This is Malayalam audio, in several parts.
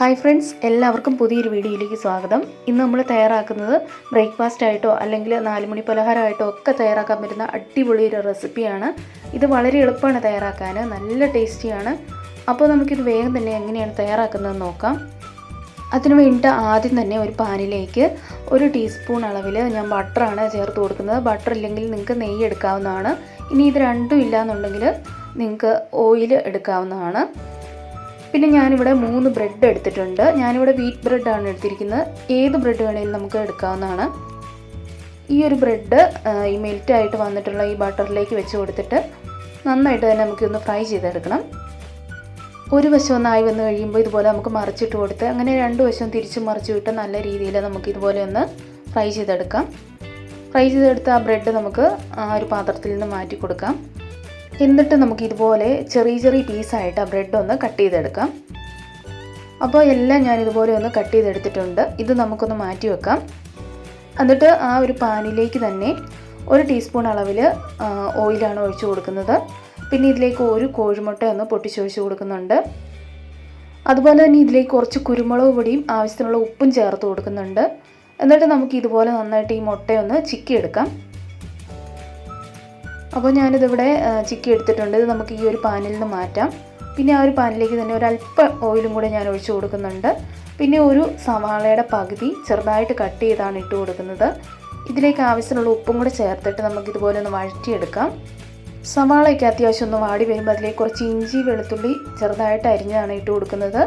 ഹായ് ഫ്രണ്ട്സ് എല്ലാവർക്കും പുതിയൊരു വീഡിയോയിലേക്ക് സ്വാഗതം. ഇന്ന് നമ്മൾ തയ്യാറാക്കുന്നത് ബ്രേക്ക്ഫാസ്റ്റ് ആയിട്ടോ അല്ലെങ്കിൽ നാലുമണി പലഹാരമായിട്ടോ ഒക്കെ തയ്യാറാക്കാൻ പറ്റുന്ന അടിപൊളി ഒരു റെസിപ്പിയാണ് ഇത് വളരെ എളുപ്പമാണ് തയ്യാറാക്കാൻ നല്ല ടേസ്റ്റിയാണ് അപ്പോൾ നമുക്കിത് വേഗം തന്നെ എങ്ങനെയാണ് തയ്യാറാക്കുന്നത് നോക്കാം. അതിനു വേണ്ടിയിട്ട് ആദ്യം തന്നെ ഒരു പാനിലേക്ക് ഒരു ടീസ്പൂൺ അളവിൽ ഞാൻ ബട്ടറാണ് ചേർത്ത് കൊടുക്കുന്നത്. ബട്ടർ ഇല്ലെങ്കിൽ നിങ്ങൾക്ക് നെയ്യ് എടുക്കാവുന്നതാണ്. ഇനി ഇത് രണ്ടും ഇല്ല എന്നുണ്ടെങ്കിൽ നിങ്ങൾക്ക് ഓയിൽ എടുക്കാവുന്നതാണ്. പിന്നെ ഞാനിവിടെ മൂന്ന് ബ്രെഡ് എടുത്തിട്ടുണ്ട്. ഞാനിവിടെ വീറ്റ് ബ്രെഡാണ് എടുത്തിരിക്കുന്നത്. ഏത് ബ്രെഡ് വേണമെങ്കിലും നമുക്ക് എടുക്കാവുന്നതാണ്. ഈ ഒരു ബ്രെഡ് ഈ മെൽറ്റായിട്ട് വന്നിട്ടുള്ള ഈ ബട്ടറിലേക്ക് വെച്ച് കൊടുത്തിട്ട് നന്നായിട്ട് തന്നെ നമുക്കൊന്ന് ഫ്രൈ ചെയ്തെടുക്കണം. ഒരു വശം ഒന്നായി വന്ന് കഴിയുമ്പോൾ ഇതുപോലെ നമുക്ക് മറിച്ചിട്ട് കൊടുത്ത് അങ്ങനെ രണ്ട് വശവും തിരിച്ച് മറിച്ച് വിട്ട് നല്ല രീതിയിൽ നമുക്ക് ഇതുപോലെ ഒന്ന് ഫ്രൈ ചെയ്തെടുക്കാം. ഫ്രൈ ചെയ്തെടുത്ത ആ ബ്രെഡ് നമുക്ക് ആ ഒരു പാത്രത്തിൽ നിന്ന് മാറ്റി കൊടുക്കാം. എന്നിട്ട് നമുക്ക് ഇതുപോലെ ചെറിയ ചെറിയ പീസായിട്ട് ആ ബ്രെഡ് ഒന്ന് കട്ട് ചെയ്തെടുക്കാം. അപ്പോൾ എല്ലാം ഞാൻ ഇതുപോലെ ഒന്ന് കട്ട് ചെയ്തെടുത്തിട്ടുണ്ട്. ഇത് നമുക്കൊന്ന് മാറ്റി വെക്കാം. എന്നിട്ട് ആ ഒരു പാനിലേക്ക് തന്നെ ഒരു ടീസ്പൂൺ അളവിൽ ഓയിലാണ് ഒഴിച്ചു കൊടുക്കുന്നത്. പിന്നെ ഇതിലേക്ക് ഒരു കോഴിമുട്ട ഒന്ന് പൊട്ടിച്ചൊഴിച്ച് കൊടുക്കുന്നുണ്ട്. അതുപോലെ തന്നെ ഇതിലേക്ക് കുറച്ച് കുരുമുളക് പൊടിയും ആവശ്യത്തിനുള്ള ഉപ്പും ചേർത്ത് കൊടുക്കുന്നുണ്ട്. എന്നിട്ട് നമുക്ക് ഇതുപോലെ നന്നായിട്ട് ഈ മുട്ടയൊന്ന് ചിക്കിയെടുക്കാം. അപ്പോൾ ഞാനിതിവിടെ ചിക്കി എടുത്തിട്ടുണ്ട്. ഇത് നമുക്ക് ഈ ഒരു പാനിൽ നിന്ന് മാറ്റാം. പിന്നെ ആ ഒരു പാനിലേക്ക് തന്നെ ഒരു അല്പം ഓയിലും കൂടെ ഞാൻ ഒഴിച്ചു കൊടുക്കുന്നുണ്ട്. പിന്നെ ഒരു സവാളയുടെ പകുതി ചെറുതായിട്ട് കട്ട് ചെയ്താണ് ഇട്ട് കൊടുക്കുന്നത്. ഇതിലേക്ക് ആവശ്യത്തിനുള്ള ഉപ്പും കൂടെ ചേർത്തിട്ട് നമുക്ക് ഇതുപോലെ ഒന്ന് വഴറ്റിയെടുക്കാം. സവാളയൊക്കെ അത്യാവശ്യം ഒന്ന് വാടി വരുമ്പോൾ അതിലേക്ക് കുറച്ച് ഇഞ്ചി വെളുത്തുള്ളി ചെറുതായിട്ട് അരിഞ്ഞാണ് ഇട്ട് കൊടുക്കുന്നത്.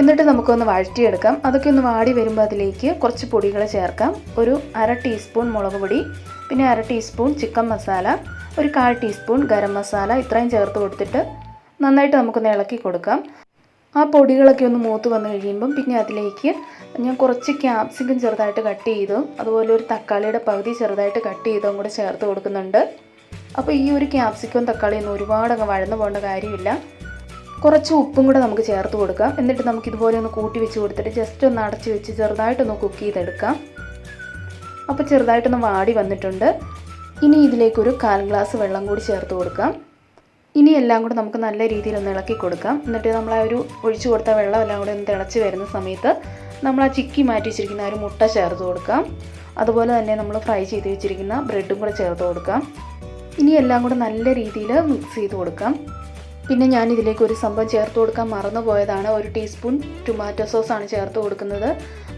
എന്നിട്ട് നമുക്കൊന്ന് വഴറ്റിയെടുക്കാം. അതൊക്കെ ഒന്ന് വാടി വരുമ്പോൾ അതിലേക്ക് കുറച്ച് പൊടികൾ ചേർക്കാം. ഒരു അര ടീസ്പൂൺ മുളക് പൊടി പിന്നെ അര ടീസ്പൂൺ ചിക്കൻ മസാല ഒരു കാൽ ടീസ്പൂൺ ഗരം മസാല ഇത്രയും ചേർത്ത് കൊടുത്തിട്ട് നന്നായിട്ട് നമുക്കൊന്ന് ഇളക്കി കൊടുക്കാം. ആ പൊടികളൊക്കെ ഒന്ന് മൂത്ത് വന്നു കഴിയുമ്പം പിന്നെ അതിലേക്ക് ഞാൻ കുറച്ച് ക്യാപ്സിക്കം ചെറുതായിട്ട് കട്ട് ചെയ്തു. അതുപോലെ ഒരു തക്കാളിയുടെ പകുതി ചെറുതായിട്ട് കട്ട് ചെയ്തും കൂടെ ചേർത്ത് കൊടുക്കുന്നുണ്ട്. അപ്പോൾ ഈ ഒരു ക്യാപ്സിക്കവും തക്കാളിയൊന്നും ഒരുപാട് അങ്ങ് വഴന്നു പോകേണ്ട കാര്യമില്ല. കുറച്ച് ഉപ്പും കൂടെ നമുക്ക് ചേർത്ത് കൊടുക്കാം. എന്നിട്ട് നമുക്ക് ഇതുപോലെ ഒന്ന് കൂട്ടി വെച്ച് കൊടുത്തിട്ട് ജസ്റ്റ് ഒന്ന് അടച്ച് വെച്ച് ചെറുതായിട്ടൊന്ന് കുക്ക് ചെയ്തെടുക്കാം. അപ്പോൾ ചെറുതായിട്ടൊന്ന് വാടി വന്നിട്ടുണ്ട്. ഇനി ഇതിലേക്കൊരു കാൽ ഗ്ലാസ് വെള്ളം കൂടി ചേർത്ത് കൊടുക്കാം. ഇനി എല്ലാം കൂടെ നമുക്ക് നല്ല രീതിയിൽ ഒന്ന് ഇളക്കി കൊടുക്കാം. എന്നിട്ട് നമ്മൾ ആ ഒരു ഒഴിച്ചു കൊടുത്ത വെള്ളം എല്ലാം കൂടെ ഒന്ന് തിളച്ച് വരുന്ന സമയത്ത് നമ്മൾ ആ ചിക്കി മാറ്റി വെച്ചിരിക്കുന്ന ഒരു മുട്ട ചേർത്ത് കൊടുക്കാം. അതുപോലെ തന്നെ നമ്മൾ ഫ്രൈ ചെയ്ത് വെച്ചിരിക്കുന്ന ബ്രെഡും കൂടെ ചേർത്ത് കൊടുക്കാം. ഇനി എല്ലാം കൂടെ നല്ല രീതിയിൽ മിക്സ് ചെയ്ത് കൊടുക്കാം. പിന്നെ ഞാൻ ഇതിലേക്ക് ഒരു സംഭവം ചേർത്ത് കൊടുക്കാൻ മറന്നു പോയതാണ്. ഒരു ടീസ്പൂൺ ടൊമാറ്റോ സോസ് ആണ് ചേർത്ത് കൊടുക്കുന്നത്.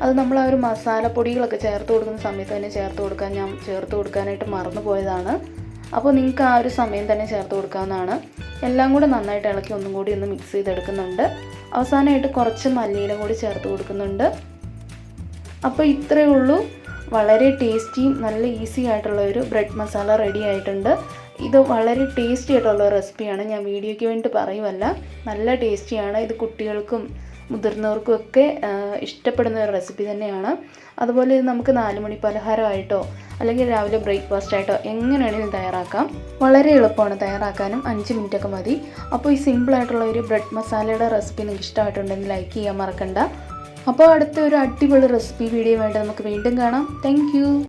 അത് നമ്മൾ ആ ഒരു മസാലപ്പൊടികളൊക്കെ ചേർത്ത് കൊടുക്കുന്ന സമയത്ത് തന്നെ ചേർത്ത് കൊടുക്കാൻ ഞാൻ ചേർത്ത് കൊടുക്കാനായിട്ട് മറന്നു പോയതാണ്. അപ്പോൾ നിങ്ങൾക്ക് ആ ഒരു സമയം തന്നെ ചേർത്ത് കൊടുക്കാവുന്നതാണ്. എല്ലാം കൂടെ നന്നായിട്ട് ഇളക്കി ഒന്നും കൂടി ഒന്ന് മിക്സ് ചെയ്തെടുക്കുന്നുണ്ട്. അവസാനമായിട്ട് കുറച്ച് മല്ലിയില കൂടി ചേർത്ത് കൊടുക്കുന്നുണ്ട്. അപ്പോൾ ഇത്രയേ ഉള്ളൂ. വളരെ ടേസ്റ്റിയും നല്ല ഈസി ആയിട്ടുള്ള ഒരു ബ്രെഡ് മസാല റെഡി ആയിട്ടുണ്ട്. ഇത് വളരെ ടേസ്റ്റി ആയിട്ടുള്ള റെസിപ്പിയാണ് ഞാൻ വീഡിയോയ്ക്ക് വേണ്ടി പറയുമല്ല നല്ല ടേസ്റ്റിയാണ് ഇത് കുട്ടികൾക്കും മുതിർന്നവർക്കും ഒക്കെ ഇഷ്ടപ്പെടുന്ന ഒരു റെസിപ്പി തന്നെയാണ്. അതുപോലെ ഇത് നമുക്ക് നാല് മണി പലഹാരമായിട്ടോ അല്ലെങ്കിൽ രാവിലെ ബ്രേക്ക്ഫാസ്റ്റ് ആയിട്ടോ എങ്ങനെയാണെങ്കിലും തയ്യാറാക്കാം. വളരെ എളുപ്പമാണ് തയ്യാറാക്കാനും. അഞ്ച് മിനിറ്റൊക്കെ മതി. അപ്പോൾ ഈ സിമ്പിളായിട്ടുള്ള ഒരു ബ്രെഡ് മസാലയുടെ റെസിപ്പി നിങ്ങൾക്ക് ഇഷ്ടമായിട്ടുണ്ടെങ്കിൽ ലൈക്ക് ചെയ്യാൻ മറക്കണ്ട. അപ്പോൾ അടുത്ത ഒരു അടിപൊളി റെസിപ്പി വീഡിയോ വേണ്ടി നമുക്ക് വീണ്ടും കാണാം. താങ്ക്